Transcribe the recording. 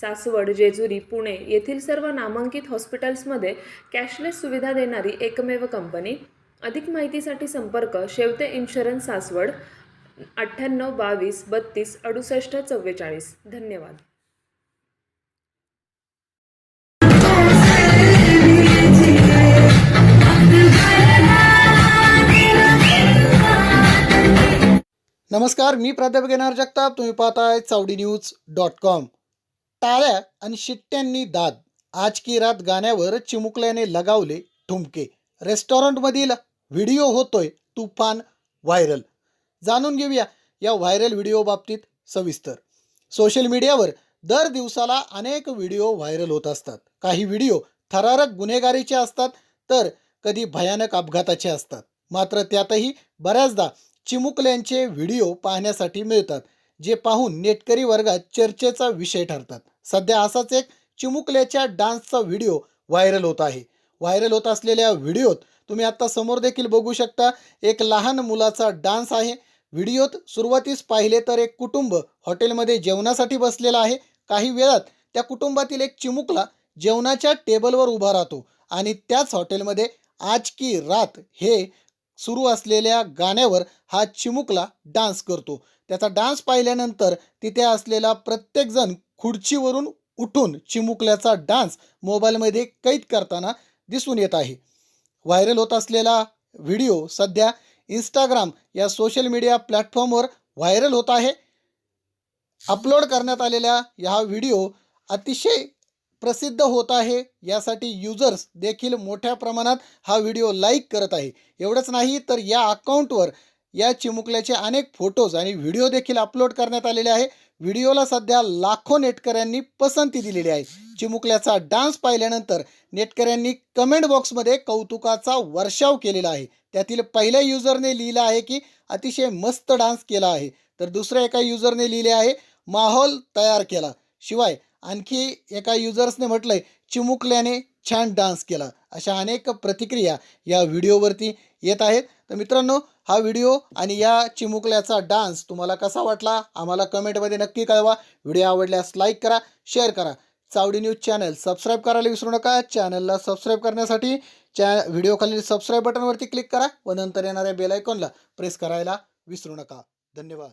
सासवड जेजुरी पुणे येथील सर्व नामांकित हॉस्पिटल्समध्ये कॅशलेस सुविधा देणारी एकमेव कंपनी. अधिक माहितीसाठी संपर्क शेवते इन्शुरन्स सासवड अठ्ठ्याण्णव बावीस बत्तीस अडुसष्ट चव्वेचाळीस. धन्यवाद. नमस्कार मी प्राध्यापक येणार जगताप. तुम्ही पाहताय चावडी न्यूज डॉट कॉम. टाळ्या आणि शिट्ट्यांनी दाद. आज की रात गाण्यावर चिमुकल्याने लगावले ठुमके. रेस्टॉरंटमधील व्हिडिओ होतोय तुफान व्हायरल. जाणून घेऊया या व्हायरल व्हिडिओ बाबतीत सविस्तर. सोशल मीडियावर दर दिवसाला अनेक व्हिडिओ व्हायरल होत असतात. काही व्हिडिओ थरारक गुन्हेगारीचे असतात तर कधी भयानक अपघाताचे असतात. मात्र त्यातही बऱ्याचदा चिमुकल्यांचे व्हिडिओ पाहण्यासाठी मिळतात. जे पाहून नेटकरी वर्गात चर्चेचा विषय ठरतात. सध्या असाच एक चिमुकल्याच्या डान्सचा व्हिडिओ व्हायरल होत आहे. व्हायरल होत असलेल्या व्हिडिओत तुम्ही आता समोर देखील बघू शकता एक लहान मुलाचा डान्स आहे. व्हिडिओत सुरुवातीस पाहिले तर एक कुटुंब हॉटेलमध्ये जेवणासाठी बसलेलं आहे. काही वेळात त्या कुटुंबातील एक चिमुकला जेवणाच्या टेबलवर उभा राहतो आणि त्याच हॉटेलमध्ये आज की रात हे सुरू असलेल्या गाण्यावर हा चिमुकला डान्स करतो. त्याचा डान्स पाहिल्यानंतर तिथे असलेला प्रत्येकजण खुर्चीवरून उठून चिमुकल्याचा डान्स मोबाईलमध्ये कैद करताना दिसून येत आहे. व्हायरल होत असलेला व्हिडिओ सध्या इंस्टाग्राम या सोशल मीडिया प्लॅटफॉर्मवर व्हायरल होत आहे. अपलोड करण्यात आलेल्या हा व्हिडिओ अतिशय प्रसिद्ध होत आहे. यासाठी युजर्स देखील मोठ्या प्रमाणात हा व्हिडिओ लाईक करत आहे. एवढंच नाही तर या अकाउंटवर या चिमुकल्याचे अनेक फोटोज आणि व्हिडिओ देखील अपलोड करण्यात आलेले आहे. व्हिडिओला सध्या लाखो नेटकऱ्यांनी पसंती दिलेली आहे. चिमुकल्याचा डान्स पाहिल्यानंतर नेटकऱ्यांनी कमेंट बॉक्समध्ये कौतुकाचा वर्षाव केलेला आहे. त्यातील पहिल्या युजरने लिहिलं आहे की अतिशय मस्त डान्स केला आहे. तर दुसऱ्या एका युजरने लिहिले आहे माहोल तयार केला. शिवाय आणखी एका युजर्सने म्हटलंय चिमुकल्याने छान डान्स केला. अशा अनेक प्रतिक्रिया या व्हिडिओवरती येत आहेत. तर मित्रांनो हा व्हिडिओ आणि या चिमुकल्याचा डान्स तुम्हाला कसा वाटला? आम्हाला कमेंटमध्ये नक्की कळवा. व्हिडिओ आवडल्यास लाईक करा शेअर करा. चावडी न्यूज चॅनल सबस्क्राईब करायला विसरू नका. चॅनलला सबस्क्राईब करण्यासाठी चॅ व्हिडिओखालील सबस्क्राईब बटनवरती क्लिक करा व नंतर येणाऱ्या बेलायकॉनला प्रेस करायला विसरू नका. धन्यवाद.